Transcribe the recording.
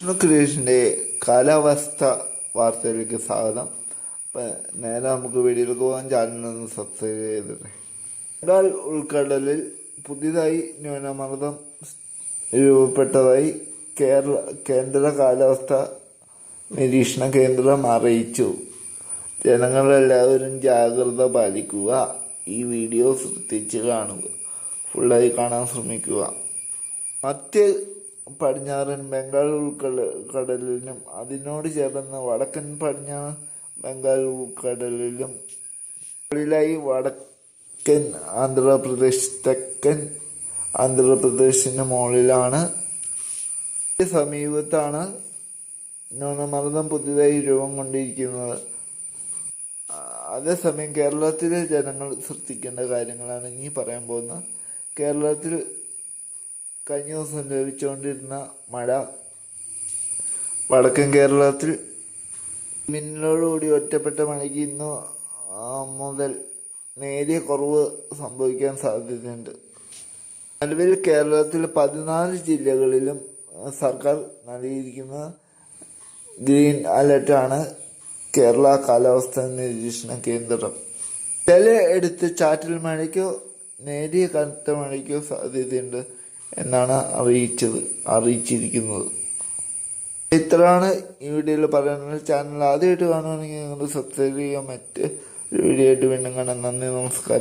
ക്രിയേഷന്റെ കാലാവസ്ഥ വാർത്തയിലേക്ക് സ്വാഗതം. അപ്പം നേരെ നമുക്ക് വീഡിയോയിലേക്ക് പോകാൻ ചാനലൊന്ന് സബ്സ്ക്രൈബ് ചെയ്തിട്ടെ. ബംഗാൾ ഉൾക്കടലിൽ പുതിയതായി ന്യൂനമർദ്ദം രൂപപ്പെട്ടതായി കേരള കേന്ദ്ര കാലാവസ്ഥ നിരീക്ഷണ കേന്ദ്രം അറിയിച്ചു. ജനങ്ങളെല്ലാവരും ജാഗ്രത പാലിക്കുക. ഈ വീഡിയോ ശ്രദ്ധിച്ച് കാണുക. ഫുള്ളായി കാണാൻ ശ്രമിക്കുക. മറ്റ് പടിഞ്ഞാറൻ ബംഗാൾ ഉൾക്കടലിലും അതിനോട് ചേർന്ന വടക്കൻ പടിഞ്ഞാറ് ബംഗാൾ ഉൾക്കടലിലും മുകളിലായി വടക്കൻ ആന്ധ്രാപ്രദേശ് തെക്കൻ ആന്ധ്രാപ്രദേശിന് മുകളിലാണ്. സമീപത്താണ് ന്യൂനമർദ്ദം പുതിയതായി രൂപം കൊണ്ടിരിക്കുന്നത്. അതേസമയം കേരളത്തിലെ ജനങ്ങൾ ശ്രദ്ധിക്കേണ്ട കാര്യങ്ങളാണ് ഇനി പറയാൻ പോകുന്നത്. കേരളത്തിൽ കഴിഞ്ഞ ദിവസം ലഭിച്ചുകൊണ്ടിരുന്ന മഴ വടക്കൻ കേരളത്തിൽ മിന്നലോടുകൂടി ഒറ്റപ്പെട്ട മഴയ്ക്ക് ഇന്ന് മുതൽ നേരിയ കുറവ് സംഭവിക്കാൻ സാധ്യതയുണ്ട്. നിലവിൽ കേരളത്തിൽ പതിനാല് ജില്ലകളിലും സർക്കാർ നൽകിയിരിക്കുന്ന ഗ്രീൻ അലർട്ടാണ് കേരള കാലാവസ്ഥാ നിരീക്ഷണ കേന്ദ്രം. ചില എടുത്ത് ചാറ്റൽ മഴയ്ക്കോ നേരിയ കനത്ത മഴയ്ക്കോ സാധ്യതയുണ്ട്. എന്നാണ് അറിയിച്ചത് അറിയിച്ചിരിക്കുന്നത്. ഇത്രയാണ് ഈ വീഡിയോയിൽ പറയുന്നത്. ചാനൽ ആദ്യമായിട്ട് കാണുകയാണെങ്കിൽ നിങ്ങൾ സബ്സ്ക്രൈബ് ചെയ്യുക മറ്റ് ഒരു വീഡിയോ ആയിട്ട് വീണ്ടും കാണാം. നന്ദി നമസ്കാരം.